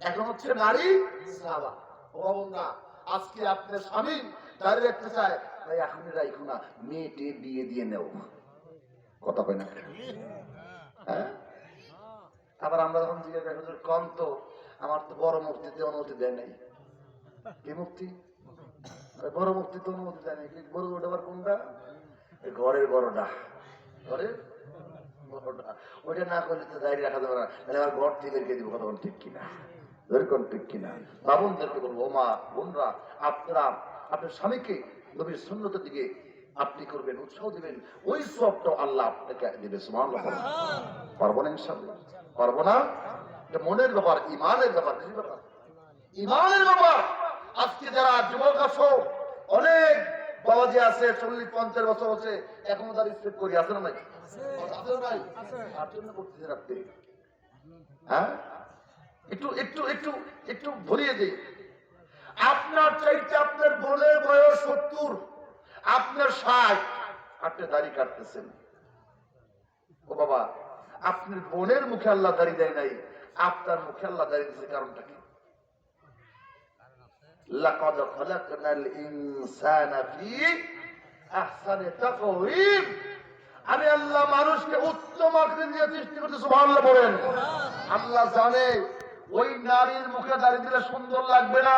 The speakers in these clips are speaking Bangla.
এখন হচ্ছে নারী সাহাবা। আজকে স্বামী দাঁড়িয়ে রাখতে চায়। রাখো না। বিয়ে দিয়ে নেও। কথা কয় না হ্যাঁ? আবার আমরা যখন জিজ্ঞাসা কম তো। আমার তো বড় মুক্তিতে অনুমতি দেয় নাই। কি মুক্তি? বড় মুক্তি তো অনুমতি দেয় নাই। বড় ওটা কোনটা? ঘরের বড়টা ঘরের ওইটা না করলে তো দাঁড়িয়ে রাখা তাহলে আবার ঘর থেকে বেরিয়ে দিব ঠিক কিনা? ঠিক কিনা? বাবনদেরকে বলব মা বোনরা, আপনারা, আপনার স্বামীকে নবীর দিকে আপনি করবেন, উৎসাহ দিবেন। ওই সবটা আল্লাহ আপনাকে দিবে পারব না ইনশাআল্লাহ। পারব না? এটা মনের ব্যাপার, ইমানের ব্যাপার ব্যাপার। ইমানের ব্যাপার। আজকে যারা যুবক আছো, অনেক বাবাজি আছে, চল্লিশ, পঞ্চাশ বছর হচ্ছে এখনও তার স্টেপ করি আছে না নাই? আছে। নাই তার জন্য করতেছে রাত্রে হ্যাঁ? একটু একটু একটু একটু ভরিয়ে দিই। আপনার চাইতে আপনার বোনের বয়স সত্তর আপনার ষাট। আপনি দাড়ি কাটতেছেন। ও বাবা আপনার বোনের মুখে আল্লাহ দাড়ি দেয় নাই। আপনার মুখে আল্লাহ দাড়ি দিয়েছে কারণটা কি? ইনসানা ফি আহসানি তাকওয়িম। আমি আল্লাহ মানুষকে উত্তম আকৃতি সৃষ্টি করতে সুবহানাল্লাহ বলেন। আল্লাহ জানে ওই নারীর মুখে দাঁড়িয়ে দিলে সুন্দর লাগবে না,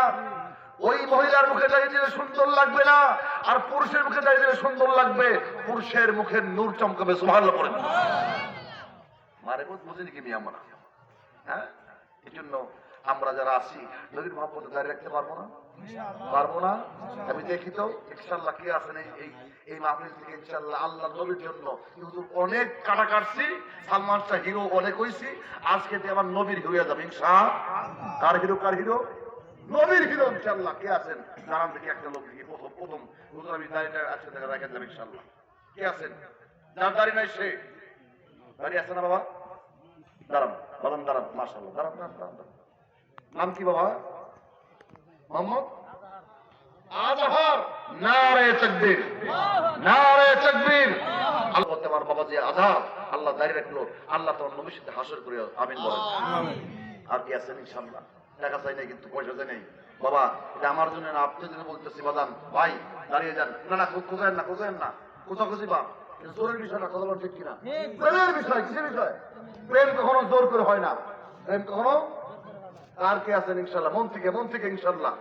ওই মহিলার মুখে দাঁড়িয়ে দিলে সুন্দর লাগবে না, আর পুরুষের মুখে দাঁড়িয়ে দিলে সুন্দর লাগবে। পুরুষের মুখে নূর চমকাবে, সুবহানাল্লাহ বলেন। মারে বুঝিনি কি আমরা হ্যাঁ? এই জন্য আমরা যারা আছি নদীর মহাপদ দাঁড়িয়ে রাখতে পারব না? পারব না? আমি দেখি তো ইনশাল্লাহ কি আছেন এই এই মাহফিল থেকে? ইনশাল্লাহ আল্লাহ নবীর জন্য কিন্তু অনেক কাটা কাটছি সালমান শাহ হিরো অনেক হইছি আজকে আমার নবীর হিরো যাবে ইনশা কার হিরো কার হিরো নবীর হিরো ইনশাল্লাহ কে আছেন? জানান দেখি একটা লোক প্রথম প্রথম আমি দাঁড়িয়ে আজকে দেখা রাখেন যাবে ইনশাল্লাহ কে আছেন? যার দাঁড়িয়ে নাই সে। দাঁড়িয়ে আছে না বাবা? দাঁড়ান বলেন দাঁড়ান মাসাল্লাহ দাঁড়ান দাঁড়ান দাঁড়ান। নাম কি বাবা? মোহাম্মদ? আজহার। নারে তাকবীর। নারে তাকবীর। আল্লাহ বলতে আমার বাবা যে আজহার। আল্লাহ দাঁড়িয়ে রাখল। আল্লাহ তোমার নবীর সাথে হাসর করে আমিন বলেন। আর কি আছেন ইনশাআল্লাহ? টাকা চাই নাই কিন্তু পয়সা চাই নাই। বাবা এটা আমার জন্য না আপনার জন্য বলতেছি বাদাম ভাই দাঁড়িয়ে যান। না না খোঁজেন না খোঁজেন না। কোথাও খুঁজি বা জোরের বিষয় না কথা বলা ঠিক কিনা? প্রেমের বিষয় কিসের বিষয়? প্রেম কখনো জোর করে হয় না। প্রেম কখনো আর কে আছেন ইনশাল্লাহ মন থেকে মন থেকে ইনশাল্লাহ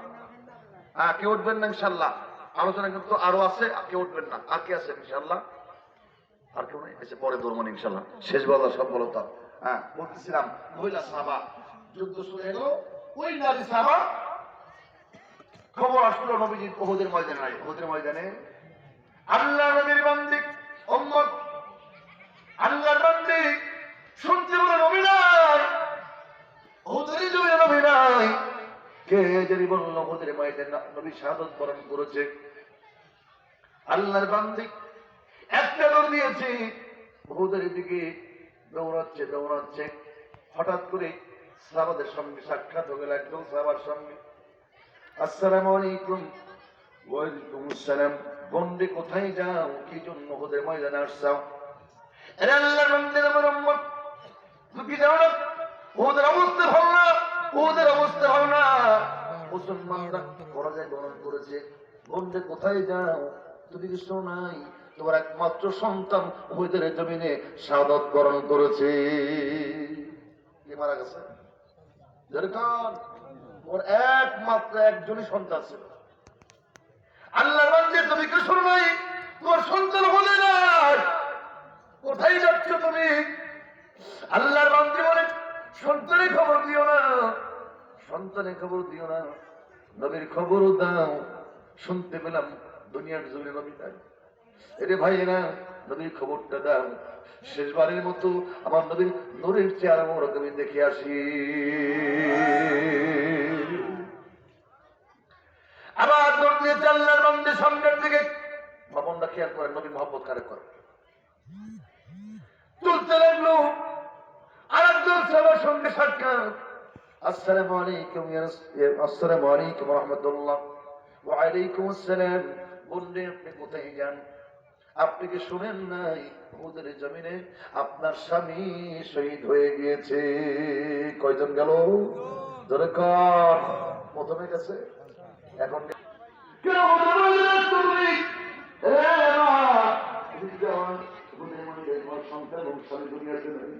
হ্যাঁ কে উঠবেন না ইনশাল্লাহ আলোচনা কিন্তু আরও আছে কে উঠবেন না? আর কে আছেন ইনশাল্লাহ আর কেউ নেই? এসে পরে ধর্ম ইনশাল্লাহ শেষ বলা সফলতা। হ্যাঁ বলতেছিলাম, মহিলা সাহাবা যুদ্ধ শুরু হলো ওই নারী সাহাবা খবর আসলো নবীজির ওহুদের ময়দানে, নাই, ওহুদের ময়দানে। আল্লাহ নবীর বান্দি উম্মত। আল্লাহর বান্দি শুনতে বলে নবী নাই ওহুদের জমিনে নবী নাই ময়দানে নবী বরণ করেছে। আল্লাহর বান্দি একটা দিয়েছে। বহুদের দিকে দৌড়াচ্ছে দৌড়াচ্ছে। হঠাৎ করে সঙ্গে সাক্ষাৎ হয়ে গেল একদম সাহাবার সঙ্গে। আলাইকুম। ওয়ালাইকুম আসসালাম। বন্ডে কোথায় যাও? কি জন্য ওদের ময়দানে আসছাও না? ওদের অবস্থা ভালো না? ওদের অবস্থা মুসলমানরা পরাজয় গ্রহণ করেছে। বন্ডে কোথায় যাও? তুমি কি শোনো নাই? তোমার একমাত্র সন্তান ওদের জমিনে সাদত বরণ করেছে। মারা গেছে? একমাত্র একজনই সন্তান ছিল। আল্লাহর বান্দে, তুমি কি শোনো নাই? তোমার সন্তান হলে না কোথায় যাচ্ছ তুমি? আল্লাহর বান্দে বলে খবর দিও না। সন্তানের খবর দিও না, নবীর খবরও দাও। শুনতে পেলাম দুনিয়ার জমিনে নবী তাই এরে ভাইয়েরা, নবীর খবরটা দাও। শেষবারের মতো আমার নবীর নূরের চেহারা মোড়ক আমি দেখে আসি। আবার দৌড় চাল্লার মন্দির সামনের দিকে ভবনটা খেয়াল করেন নবী মোহাম্মদ কারে করে? চলতে লাগল আর একজন সবার সঙ্গে সাক্ষাৎ। আসসালামু আলাইকুম ইয়া ইয়া- আসসালামু আলাইকুম রহমতুল্লাহ ওয়া আলাইকুম আসসালাম বললে আপনি কোথায় যান আপনি কি শুনেন নাই ওদের জমিনে আপনার স্বামী শহীদ হয়ে গিয়েছে কয়জন গেল ধরে কর প্রথমে গেছে এখন সংসার এবং স্বামী দুনিয়াতে নেই